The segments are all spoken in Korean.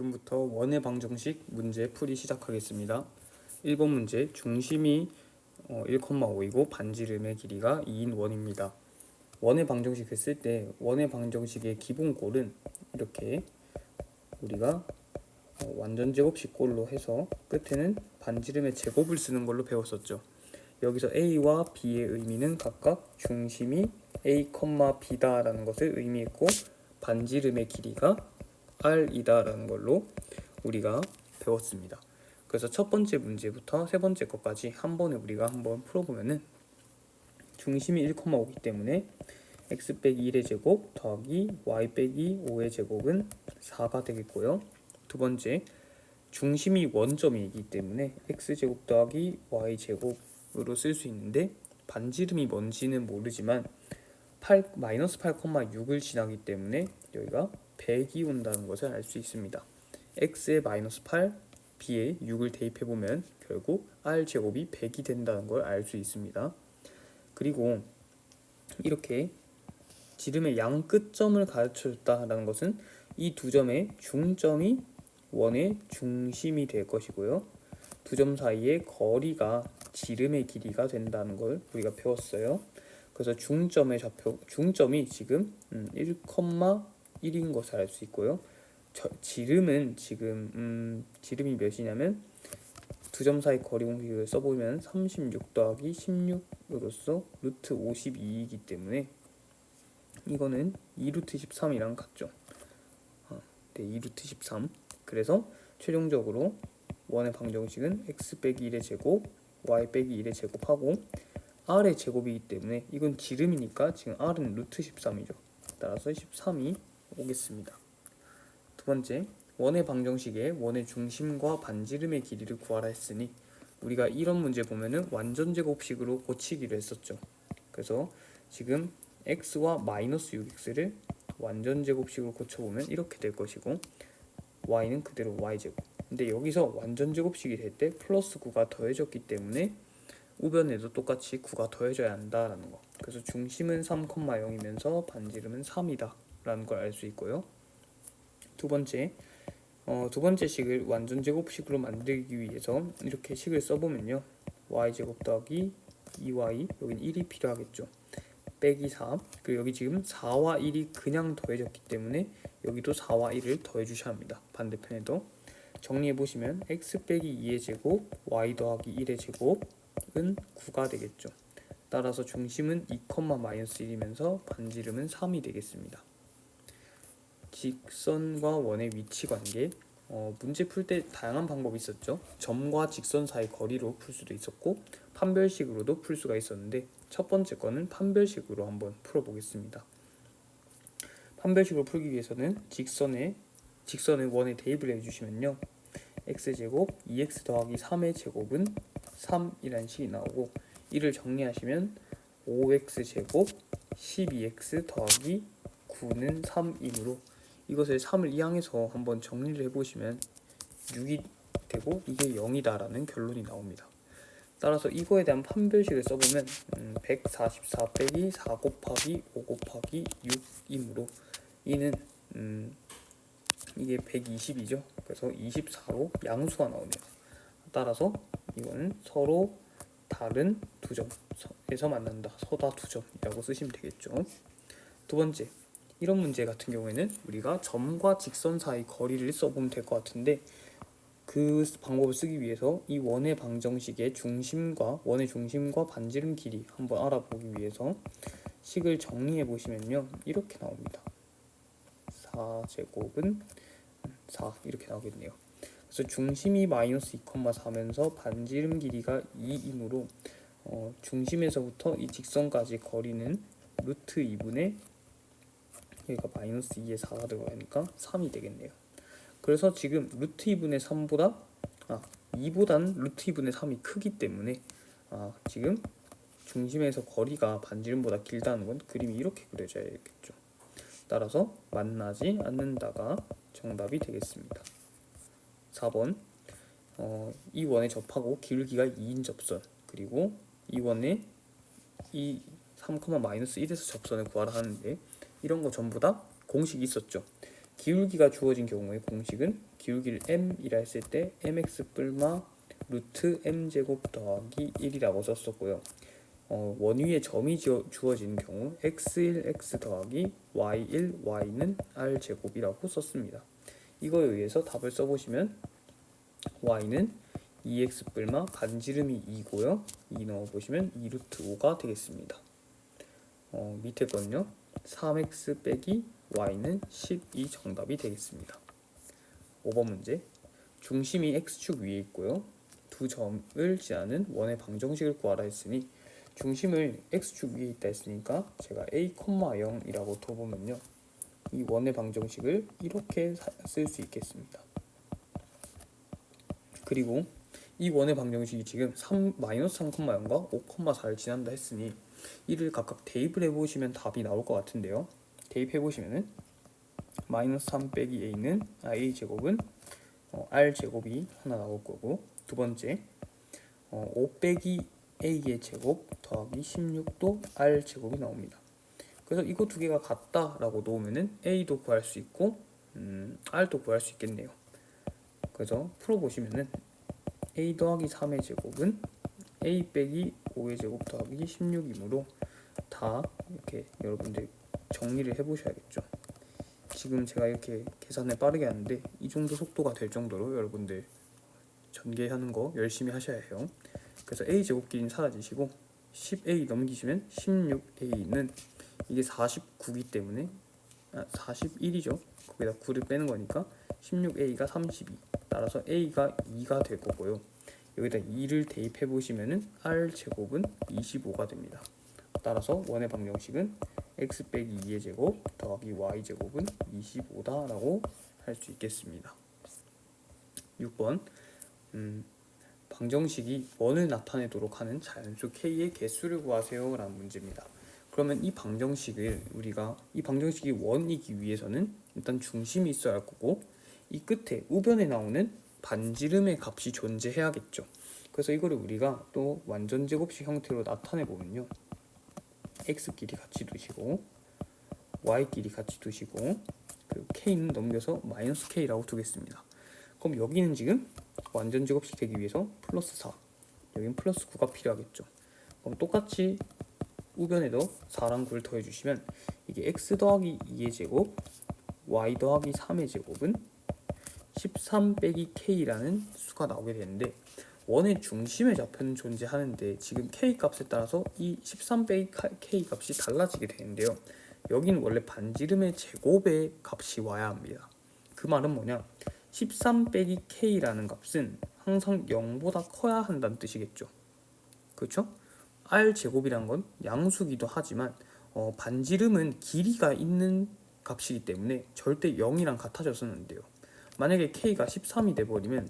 지금부터 원의 방정식 문제 풀이 시작하겠습니다. 1번 문제 중심이 어, 1,5이고 반지름의 길이가 2인 원입니다. 원의 방정식 했을 때 원의 방정식의 기본꼴은 이렇게 우리가 어, 완전 제곱식 꼴로 해서 끝에는 반지름의 제곱을 쓰는 걸로 배웠었죠. 여기서 A와 B의 의미는 각각 중심이 A, B다라는 것을 의미했고 반지름의 길이가 R이다라는 걸로 우리가 배웠습니다. 그래서 첫 번째 문제부터 세 번째 것까지 한 번에 우리가 한번 풀어보면은 중심이 1,5이기 때문에 x 빼기 1의 제곱 더하기 y 빼기 5의 제곱은 4가 되겠고요. 두 번째 중심이 원점이기 때문에 x 제곱 더하기 y 제곱으로 쓸 수 있는데 반지름이 뭔지는 모르지만 8 마이너스 8,6을 지나기 때문에 여기가 100이 온다는 것을 알 수 있습니다. x에 마이너스 8, b에 6을 대입해 보면 결국 r 제곱이 100이 된다는 걸 알 수 있습니다. 그리고 이렇게 지름의 양 끝점을 가르쳐줬다라는 것은 이 두 점의 중점이 원의 중심이 될 것이고요. 두 점 사이의 거리가 지름의 길이가 된다는 걸 우리가 배웠어요. 그래서 중점의 좌표 중점이 지금 1,1인 것을 알 수 있고요. 저, 지름은 지금 음, 지름이 몇이냐면 두 점 사이 거리 공식을 써보면 36 더하기 16으로서 루트 52이기 때문에 이거는 2루트 13이랑 같죠. 어, 네, 2루트 13. 그래서 최종적으로 원의 방정식은 x 빼기 1의 제곱, y 빼기 1의 제곱하고 r의 제곱이기 때문에 이건 지름이니까 지금 r은 루트 13이죠. 따라서 13이 오겠습니다. 두 번째, 원의 방정식에 원의 중심과 반지름의 길이를 구하라 했으니 우리가 이런 문제 보면은 완전 제곱식으로 고치기로 했었죠. 그래서 지금 x와 마이너스 6x를 완전 제곱식으로 고쳐보면 이렇게 될 것이고 y는 그대로 y 제곱. 근데 여기서 완전 제곱식이 될 때 플러스 9가 더해졌기 때문에 우변에도 똑같이 9가 더해져야 한다라는 거. 그래서 중심은 3,0이면서 반지름은 3이다 라는 걸 알 수 있고요. 두 번째, 어, 두 번째 식을 완전 제곱식으로 만들기 위해서 이렇게 식을 써보면요. y 제곱 더하기 2y 여기는 1이 필요하겠죠. 빼기 4 그리고 여기 지금 4와 1이 그냥 더해졌기 때문에 여기도 4와 1을 더해 주셔야 합니다. 반대편에도 정리해 보시면 x 빼기 2의 제곱 y 더하기 1의 제곱은 9가 되겠죠. 따라서 중심은 2, 마이너스 1이면서 반지름은 3이 되겠습니다. 직선과 원의 위치 관계 어, 문제 풀 때 다양한 방법이 있었죠. 점과 직선 사이 거리로 풀 수도 있었고 판별식으로도 풀 수가 있었는데 첫 번째 거는 판별식으로 한번 풀어보겠습니다. 판별식으로 풀기 위해서는 직선에 직선의 원에 대입을 해주시면요. x 제곱 2x 더하기 3의 제곱은 3이라는 식이 나오고 이를 정리하시면 5x 제곱 12x 더하기 9는 3이므로 이것을 3을 이항해서 한번 정리를 해보시면 6이 되고 이게 0이다라는 결론이 나옵니다. 따라서 이거에 대한 판별식을 써보면 음, 144 빼기 4 곱하기 5 곱하기 6이므로 이는 음, 이게 120이죠. 그래서 24로 양수가 나오네요. 따라서 이거는 서로 다른 두 점에서 만난다. 서다 두 점이라고 쓰시면 되겠죠. 두 번째, 이런 문제 같은 경우에는 우리가 점과 직선 사이 거리를 써보면 될 것 같은데 그 방법을 쓰기 위해서 이 원의 방정식의 중심과 원의 중심과 반지름 길이 한번 알아보기 위해서 식을 정리해 보시면요 이렇게 나옵니다. 4제곱은 4 이렇게 나오겠네요. 그래서 중심이 마이너스 2,4면서 반지름 길이가 2이므로 어, 중심에서부터 이 직선까지 거리는 루트 2분의 여기가 마이너스 2에 4가 들어가니까 3이 되겠네요. 그래서 지금 루트 2분의 3보다 아 2보단 루트 2분의 3이 크기 때문에 아 지금 중심에서 거리가 반지름보다 길다는 건 그림이 이렇게 그려져야겠죠. 따라서 만나지 않는다가 정답이 되겠습니다. 4번 어, 이 원에 접하고 길기가 2인 접선 그리고 이 원에 이 3, 마이너스 1에서 접선을 구하라 하는데 이런 거 전부 다 공식이 있었죠. 기울기가 주어진 경우에 공식은 기울기를 m이라 했을 때 mx 뿔마 루트 m제곱 더하기 1이라고 썼었고요. 어, 원위에 점이 지어, 주어진 경우 x1 x 더하기 y1 y는 r제곱이라고 썼습니다. 이거에 의해서 답을 써보시면 y는 2x 뿔마 반지름이 2고요. 2 넣어보시면 2 루트 5가 되겠습니다. 어, 밑에 거는요. 3x 빼기 y는 12 정답이 되겠습니다. 5번 문제 중심이 x축 위에 있고요. 두 점을 지나는 원의 방정식을 구하라 했으니 중심을 x축 위에 있다 했으니까 제가 a, 0이라고 둬보면요. 이 원의 방정식을 이렇게 쓸 수 있겠습니다. 그리고 이 원의 방정식이 지금 3, 마이너스 3,0과 5,4를 지난다 했으니 이를 각각 대입을 해보시면 답이 나올 것 같은데요. 대입해보시면은 마이너스 3 빼기 a는 아, a 제곱은 어, r 제곱이 하나 나올 거고 두 번째 어, 5 빼기 a의 제곱 더하기 16도 r 제곱이 나옵니다. 그래서 이거 두 개가 같다라고 놓으면은 a도 구할 수 있고 음, r도 구할 수 있겠네요. 그래서 풀어보시면은 a 더하기 3의 제곱은 a 빼기 5의 제곱 더하기 16이므로 다 이렇게 여러분들 정리를 해보셔야겠죠. 지금 제가 이렇게 계산을 빠르게 하는데 이 정도 속도가 될 정도로 여러분들 전개하는 거 열심히 하셔야 해요. 그래서 a 제곱끼리는 사라지시고 10a 넘기시면 16a는 이게 49기 때문에 아, 41이죠. 거기다 9를 빼는 거니까 16a가 32. 따라서 a가 2가 될 거고요. 여기다 2를 대입해 보시면은 r 제곱은 25가 됩니다. 따라서 원의 방정식은 x 빼기 2의 제곱 더하기 y 제곱은 25다라고 할 수 있겠습니다. 6번 음, 방정식이 원을 나타내도록 하는 자연수 k의 개수를 구하세요 라는 문제입니다. 그러면 이 방정식을 우리가 이 방정식이 원이기 위해서는 일단 중심이 있어야 할 거고 이 끝에 우변에 나오는 반지름의 값이 존재해야겠죠. 그래서 이거를 우리가 또 완전 제곱식 형태로 나타내 보면요. x끼리 같이 두시고 y끼리 같이 두시고 그리고 k는 넘겨서 마이너스 k라고 두겠습니다. 그럼 여기는 지금 완전 제곱식 되기 위해서 플러스 4 여기는 플러스 9가 필요하겠죠. 그럼 똑같이 우변에도 4랑 9를 더해주시면 이게 x 더하기 2의 제곱 y 더하기 3의 제곱은 13 빼기 k라는 수가 나오게 되는데 원의 중심의 좌표는 존재하는데 지금 k 값에 따라서 이 13 빼기 k 값이 달라지게 되는데요. 여기는 원래 반지름의 제곱의 값이 와야 합니다. 그 말은 뭐냐? 13 빼기 k라는 값은 항상 0보다 커야 한다는 뜻이겠죠. 그렇죠? r 제곱이란 건 양수기도 하지만 어, 반지름은 길이가 있는 값이기 때문에 절대 0이랑 같아져서는 안 돼요. 만약에 k가 13이 돼버리면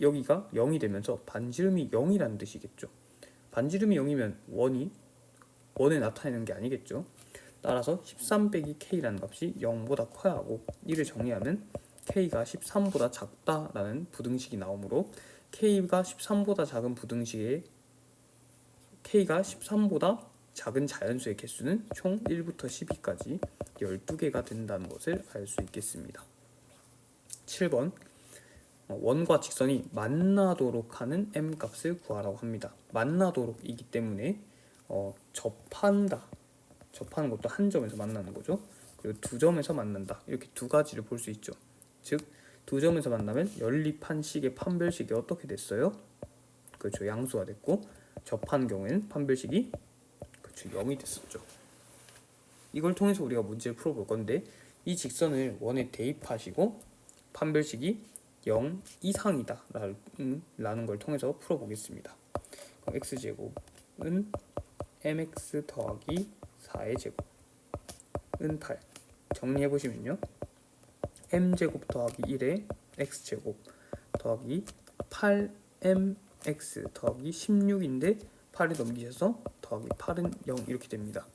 여기가 0이 되면서 반지름이 0이라는 뜻이겠죠. 반지름이 0이면 원이 원에 나타내는 게 아니겠죠. 따라서 13 빼기 k라는 값이 0보다 커야 하고 이를 정리하면 k가 13보다 작다라는 부등식이 나오므로 k가 13보다 작은 부등식의 k가 13보다 작은 자연수의 개수는 총 1부터 12까지 12개가 된다는 것을 알 수 있겠습니다. 7번 어, 원과 직선이 만나도록 하는 m 값을 구하라고 합니다. 만나도록이기 때문에 어, 접한다. 접하는 것도 한 점에서 만나는 거죠. 그리고 두 점에서 만난다. 이렇게 두 가지를 볼 수 있죠. 즉, 두 점에서 만나면 연립한 식의 판별식이 어떻게 됐어요? 그렇죠. 양수가 됐고 접한 경우에는 판별식이 그렇죠. 0이 됐었죠. 이걸 통해서 우리가 문제를 풀어볼 건데 이 직선을 원에 대입하시고 판별식이 0 이상이다 라는 걸 통해서 풀어보겠습니다. x제곱은 mx 더하기 4의 제곱은 8 정리해보시면요. m제곱 더하기 1의 x제곱 더하기 8mx 더하기 16인데 8을 넘기셔서 더하기 8은 0 이렇게 됩니다.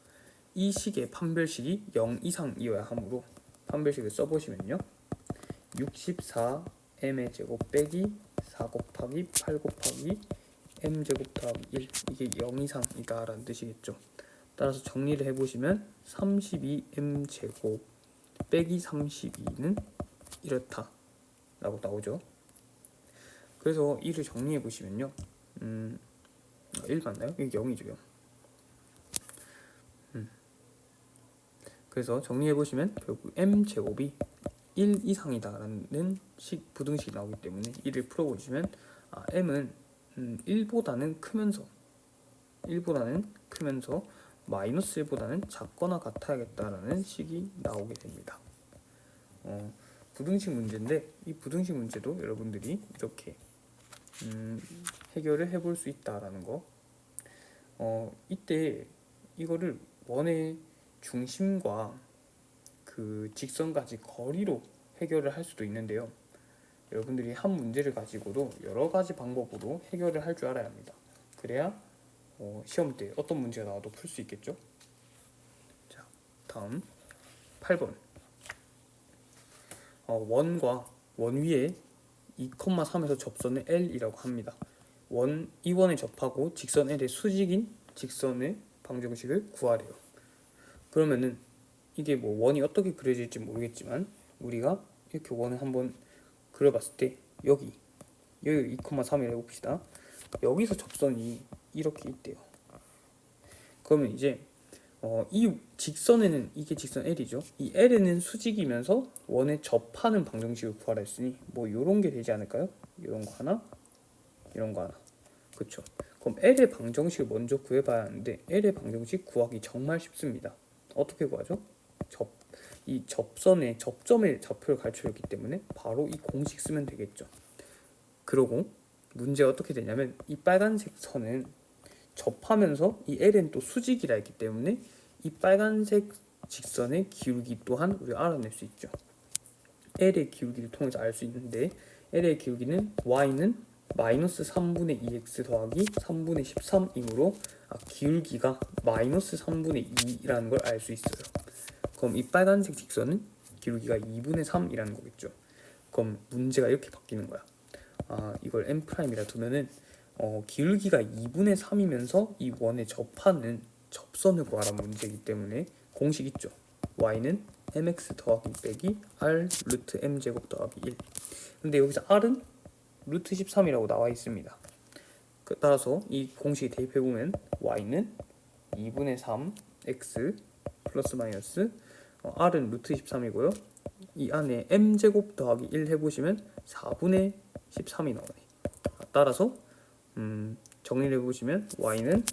이 식의 판별식이 0 이상이어야 하므로 판별식을 써보시면요. 64 m의 제곱 빼기 4 곱하기 8 곱하기 m 제곱 더하기 1 이게 0 이상이다 라는 뜻이겠죠. 따라서 정리를 해보시면 32m 제곱 빼기 32는 이렇다 라고 나오죠 그래서 이를 정리해 보시면요 음, 1 맞나요? 이게 0이죠 0 음. 그래서 정리해 보시면 결국 m 제곱이 1 이상이다라는 식 부등식이 나오기 때문에 이를 풀어보시면 아, m은 음, 1보다는 크면서 1보다는 크면서 마이너스 1보다는 작거나 같아야겠다라는 식이 나오게 됩니다. 어, 부등식 문제인데 이 부등식 문제도 여러분들이 이렇게 음, 해결을 해볼 수 있다라는 거. 어, 이때 이거를 원의 중심과 그 직선까지 거리로 해결을 할 수도 있는데요. 여러분들이 한 문제를 가지고도 여러 가지 방법으로 해결을 할 줄 알아야 합니다. 그래야 어, 시험 때 어떤 문제가 나와도 풀 수 있겠죠. 자, 다음 8번. 어, 원과 원 위에 2,3에서 접선을 L이라고 합니다. 원, 이 원에 접하고 직선 L의 수직인 직선의 방정식을 구하래요. 그러면은 이게 뭐 원이 어떻게 그려질지 모르겠지만 우리가 이렇게 원을 한번 그려봤을 때 여기 여기 2,3이라고 해봅시다. 여기서 접선이 이렇게 있대요. 그러면 이제 어, 이 직선에는 이게 직선 L이죠. 이 L에는 수직이면서 원에 접하는 방정식을 구하라 했으니 뭐 요런 게 되지 않을까요? 이런 거 하나, 이런 거 하나. 그렇죠. 그럼 L의 방정식을 먼저 구해봐야 하는데 L의 방정식 구하기 정말 쉽습니다. 어떻게 구하죠? 접, 이 접선의 접점의 좌표를 가르쳐줬기 때문에 바로 이 공식 쓰면 되겠죠. 그러고 문제가 어떻게 되냐면 이 빨간색 선은 접하면서 이 L은 또 수직이라 했기 때문에 이 빨간색 직선의 기울기 또한 우리가 알아낼 수 있죠. L의 기울기를 통해서 알 수 있는데 L의 기울기는 Y는 마이너스 3분의 2x 더하기 3분의 13이므로 아, 기울기가 마이너스 3분의 2라는 걸 알 수 있어요. 그럼 이 빨간색 직선은 기울기가 2분의 3이라는 거겠죠. 그럼 문제가 이렇게 바뀌는 거야. 아 이걸 n 프라임이라 두면은 어, 기울기가 2분의 3이면서 이 원에 접하는 접선을 구하라 문제이기 때문에 공식 있죠. y는 mx 더하기 빼기 r 루트 m 제곱 더하기 1. 근데 여기서 r은 루트 13이라고 나와 있습니다. 그 따라서 이 공식에 대입해 보면 y는 2분의 3 x 플러스 마이너스 어, r은 루트 13이고요. 이 안에 m 제곱 더하기 1 해보시면 4분의 13이 나오네. 따라서 음, 정리를 해보시면 y는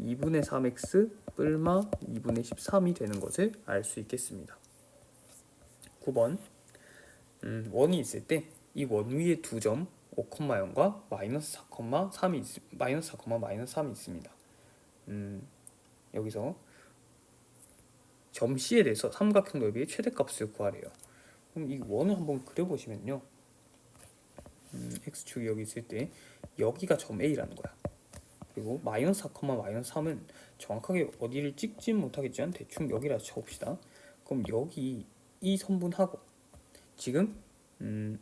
2분의 3x 뿔마 2분의 13이 되는 것을 알 수 있겠습니다. 9번 음, 원이 있을 때 이 원 위에 두 점 5,0과 마이너스 4,3이 있, 마이너스 4, 마이너스 3이 있습니다. 음, 여기서 점 C에 대해서 삼각형 넓이의 최대값을 구하래요. 그럼 이 원을 한번 그려보시면요. 음, x축이 여기 있을 때 여기가 점 A라는 거야. 그리고 마이너스 4, 마이너스 3은 정확하게 어디를 찍진 못하겠지만 대충 여기라 쳐봅시다. 그럼 여기 이 선분하고 지금 음,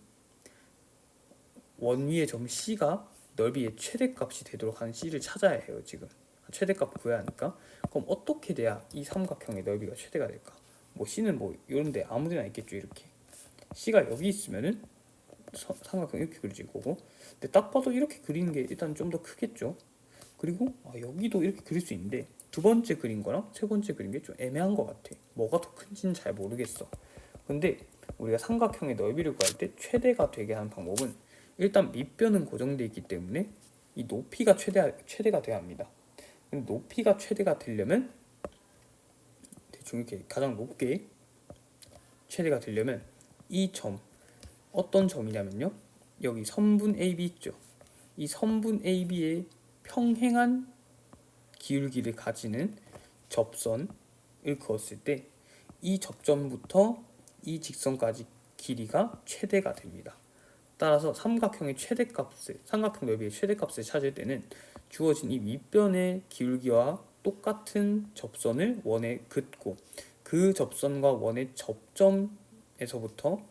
원 위의 점 C가 넓이의 최대값이 되도록 하는 C를 찾아야 해요. 지금 최대값 구해야 하니까? 그럼 어떻게 돼야 이 삼각형의 넓이가 최대가 될까? 뭐 C는 뭐 이런 데 아무 데나 있겠죠 이렇게. C가 여기 있으면은 서- 삼각형 이렇게 그려질 거고. 근데 딱 봐도 이렇게 그리는 게 일단 좀 더 크겠죠? 그리고 아, 여기도 이렇게 그릴 수 있는데 두 번째 그린 거랑 세 번째 그린 게 좀 애매한 것 같아. 뭐가 더 큰지는 잘 모르겠어. 근데 우리가 삼각형의 넓이를 구할 때 최대가 되게 하는 방법은 일단 밑변은 고정되어 있기 때문에 이 높이가 최대 최대가 돼야 합니다 높이가 최대가 되려면 대충 이렇게 가장 높게 최대가 되려면 이 점 어떤 점이냐면요. 여기 선분 AB 있죠. 이 선분 AB의 평행한 기울기를 가지는 접선을 그었을 때 이 접점부터 이 직선까지 길이가 최대가 됩니다. 따라서 삼각형의 최대값을 삼각형 넓이의 최대값을 찾을 때는 주어진 이 윗변의 기울기와 똑같은 접선을 원에 긋고 그 접선과 원의 접점에서부터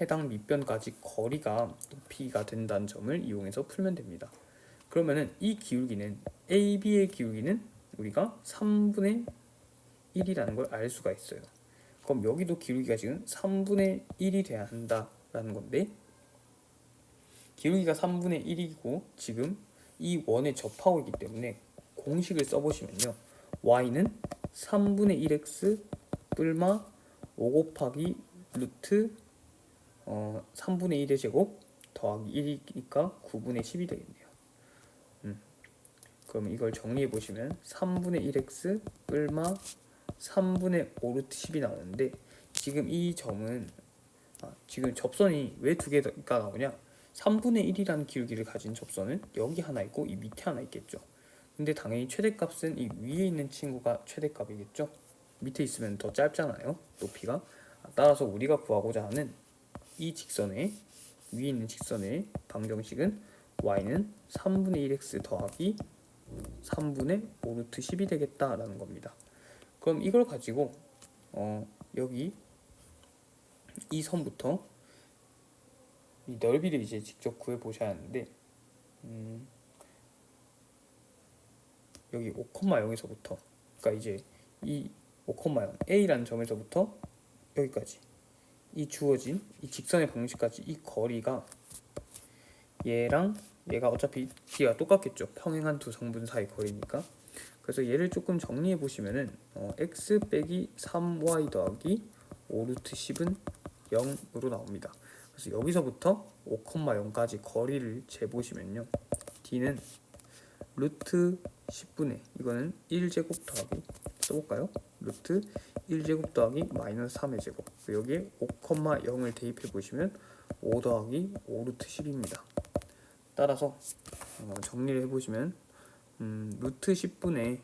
해당 밑변까지 거리가 높이가 된다는 점을 이용해서 풀면 됩니다. 그러면은 이 기울기는 AB의 기울기는 우리가 3분의 1이라는 걸 알 수가 있어요. 그럼 여기도 기울기가 지금 3분의 1이 돼야 한다라는 건데 기울기가 3분의 1이고 지금 이 원에 접하고 있기 때문에 공식을 써보시면요 y는 3분의 1x 뿔마 5 곱하기 루트 어, 3분의 1의 제곱 더하기 1이니까 9분의 10이 되겠네요. 음. 그럼 이걸 정리해 보시면 3분의 1x 뿔마 3분의 5 루트 10이 나오는데 지금 이 점은 아, 지금 접선이 왜 두 개가 나오냐? 3분의 1이라는 기울기를 가진 접선은 여기 하나 있고 이 밑에 하나 있겠죠. 근데 당연히 최대값은 이 위에 있는 친구가 최대값이겠죠. 밑에 있으면 더 짧잖아요. 높이가. 따라서 우리가 구하고자 하는 이 직선의 위에 있는 직선의 방정식은 y는 3분의 1x 더하기 3분의 5 루트 10이 되겠다라는 겁니다. 그럼 이걸 가지고 어, 여기 이 선부터 이 넓이를 이제 직접 구해 보셔야 하는데 음, 여기 5,0에서부터 그러니까 이제 이 5,0 A라는 점에서부터 여기까지. 이 주어진 이 직선의 방식까지 이 거리가 얘랑 얘가 어차피 길이가 똑같겠죠. 평행한 두 성분 사이 거리니까. 그래서 얘를 조금 정리해 보시면은 어, x 빼기 3y 더하기 5 루트 10은 0으로 나옵니다 그래서 여기서부터 5,0까지 거리를 재보시면요. D는 루트 10분의 이거는 1제곱 더하기 써볼까요? 루트 1제곱 더하기 마이너스 3의 제곱. 여기에 5,0을 대입해 보시면 5 더하기 5 루트 10입니다. 따라서 어, 정리를 해보시면 음, 루트 10분의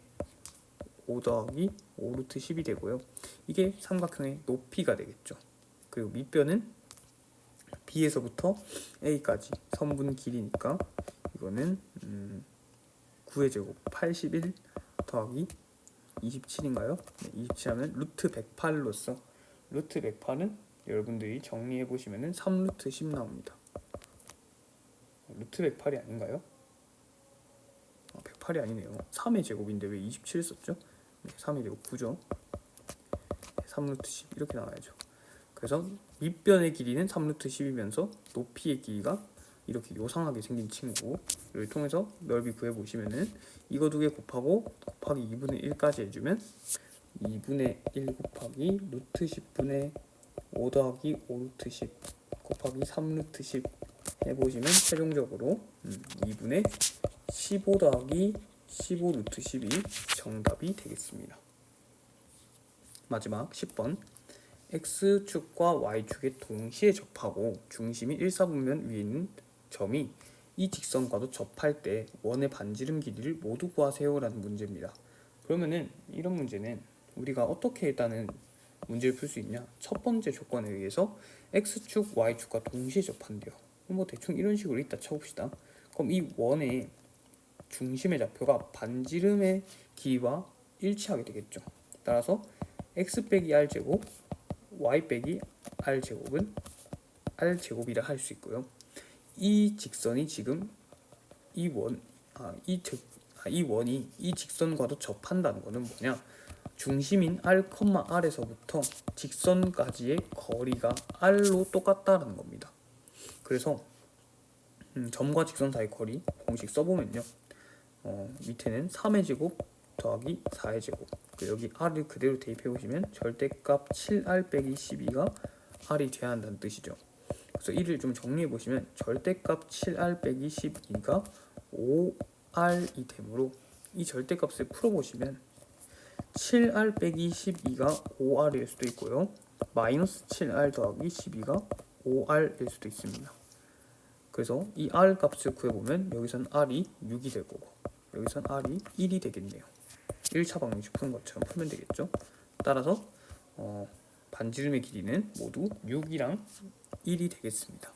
5 더하기 5 루트 10이 되고요. 이게 삼각형의 높이가 되겠죠. 그리고 밑변은 B에서부터 A까지 선분 길이니까 이거는 음, 9의 제곱 81 더하기 27인가요? 네, 27하면 루트 108로서 루트 108은 여러분들이 정리해 보시면은 3루트 10 나옵니다. 루트 108이 아닌가요? 아, 108이 아니네요. 3의 제곱인데 왜 27 썼죠? 네, 3의 제곱 9죠. 3루트 10 이렇게 나와야죠. 그래서 밑변의 길이는 3루트 10이면서 높이의 길이가 이렇게 요상하게 생긴 친구를 통해서 넓이 구해 보시면은 이거 두 개 곱하고 곱하기 2분의 1까지 해주면 2분의 1 곱하기 루트 10분의 5 더하기 5 루트 10 곱하기 3 루트 10 해보시면 최종적으로 음, 2분의 15 더하기 15 루트 10이 정답이 되겠습니다. 마지막 10번 x축과 y축에 동시에 접하고 중심이 1사분면 위에 있는 점이 이 직선과도 접할 때 원의 반지름 길이를 모두 구하세요 라는 문제입니다. 그러면은 이런 문제는 우리가 어떻게 일단은 문제를 풀 수 있냐? 첫 번째 조건에 의해서 x축, y축과 동시에 접한대요. 뭐 대충 이런 식으로 있다 쳐봅시다. 그럼 이 원의 중심의 좌표가 반지름의 길이와 일치하게 되겠죠. 따라서 x 빼기 r 제곱, y 빼기 r 제곱은 r 제곱이라 할 수 있고요. 이 직선이 지금 이 원, 아, 이, 즉, 아, 이 원이 이 직선과도 접한다는 것은 뭐냐? 중심인 r, r에서부터 직선까지의 거리가 r로 똑같다는 겁니다. 그래서 음, 점과 직선 사이 거리 공식 써보면요. 어, 밑에는 3의 제곱 더하기 4의 제곱 여기 r을 그대로 대입해 보시면 절대값 7r 빼기 12가 r이 돼야 한다는 뜻이죠. 그래서 이를 좀 정리해 보시면 절대값 7r 빼기 12가 5r이 되므로 이 절대값을 풀어보시면 7r 빼기 12가 5r일 수도 있고요. 마이너스 7r 더하기 12가 5r일 수도 있습니다. 그래서 이 r 값을 구해보면 여기선 r이 6이 될 거고 여기선 r이 1이 되겠네요. 1차 방정식 푸는 것처럼 풀면 되겠죠. 따라서 어, 반지름의 길이는 모두 6이랑 1이 되겠습니다.